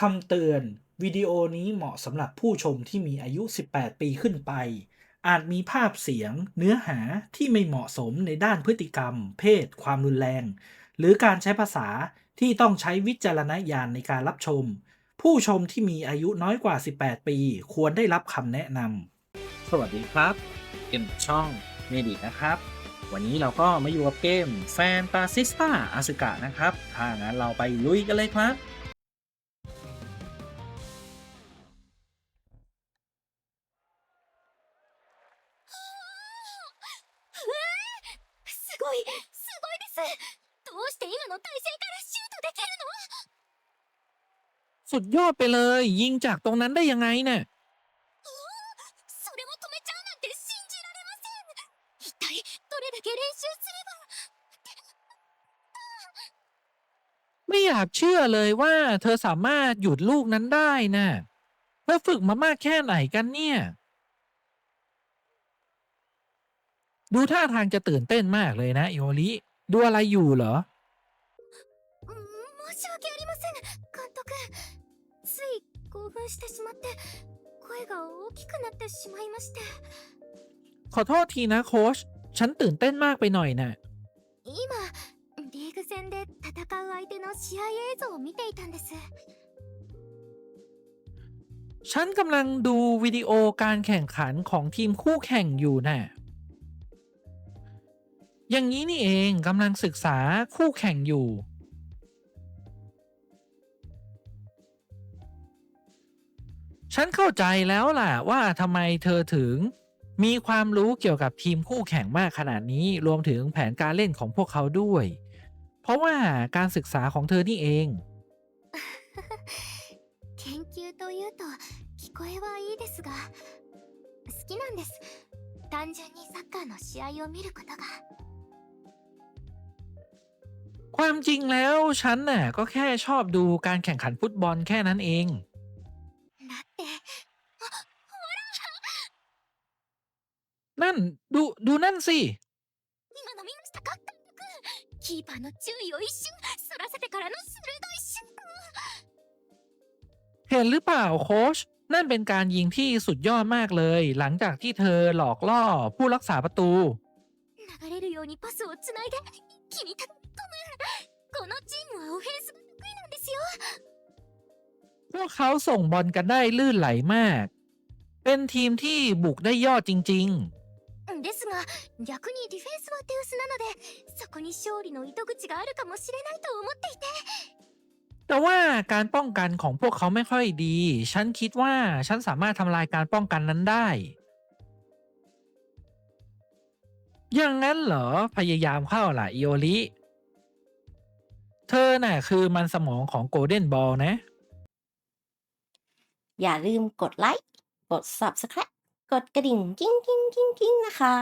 คำเตือน วิดีโอนี้เหมาะสำหรับผู้ชมที่มีอายุ 18 ปีขึ้นไป อาจมีภาพเสียง เนื้อหาที่ไม่เหมาะสมในด้านพฤติกรรม เพศ ความรุนแรง หรือการใช้ภาษาที่ต้องใช้วิจารณญาณในการรับชม ผู้ชมที่มีอายุน้อยกว่า 18 ปี ควรได้รับคำแนะนำสวัสดีครับเกมช่องเมดินะครับ วันนี้เราก็มาอยู่กับเกมแฟนตาซิสตาอาสึกะนะครับ ถ้างั้นเราไปลุยกันเลยครับ すごいすごいですどうして今の体勢からシュートできるの สุดยอดไปเลย ยิงจากตรงนั้นได้ยังไงเนี่ย それも止めちゃうなんて信じられません一体どれだけ練習すれば ไม่อยากเชื่อเลยว่าเธอสามารถหยุดลูกนั้นได้นะเธอฝึกมามากแค่ไหนกันเนี่ย ดูท่าทางจะตื่นเต้นมากเลยนะโยริ ดูอะไรอยู่เหรอ うん申し訳ありません監督つい興奮してしまって声が大きくなってしまいまして ขอโทษทีนะโค้ช ฉันตื่นเต้นมากไปหน่อยนะ 今リーグ戦で戦う相手の試合映像を見ていたんです ฉันกำลังดูวิดีโอการแข่งขันของทีมคู่แข่งอยู่น่ะ อย่างนี้นี่เองกำลังศึกษาคู่แข่งอยู่ ฉันเข้าใจแล้วล่ะว่าทำไมเธอถึง มีความรู้เกี่ยวกับทีมคู่แข่งมากขนาดนี้ รวมถึงแผนการเล่นของพวกเขาด้วย เพราะว่าการศึกษาของเธอนี่เอง 研究というと聞こえはいいですが好きなんです単純にサッカーの試合を見ることが ความจริงแล้วฉันน่ะก็แค่ชอบดูการแข่งขันฟุตบอลแค่นั้นเอง だって นั่นดูดูนั่นสิ 今の見ましたか監督キーパーの注意を一瞬そらせてからの鋭いシュート เห็นหรือเปล่าโค้ช นั่นเป็นการยิงที่สุดยอดมากเลย หลังจากที่เธอหลอกล่อผู้รักษาประตู 流れるようにパスをつないで一気にた飛ぶこのチームはオフェンスが得意なんですよ พวกเขาส่งบอลกันได้ลื่นไหลมาก เป็นทีมที่บุกได้ยอดจริง ですが逆にディフェンスは手薄なのでそこに勝利の糸口があるかもしれないと思っていて ๆ แต่ว่าการป้องกันของพวกเขาไม่ค่อยดี ฉันคิดว่าฉันสามารถทำลายการป้องกันนั้นได้ อย่างนั้นเหรอพยายามเข้าล่ะอิโอริ เธอน่ะคือมันสมองของโกลเด้นบอลนะ อย่าลืมกดไลค์ กด Subscribe กดกระดิ่งกิ้งกิ้งกิ้งกิ้งนะคะ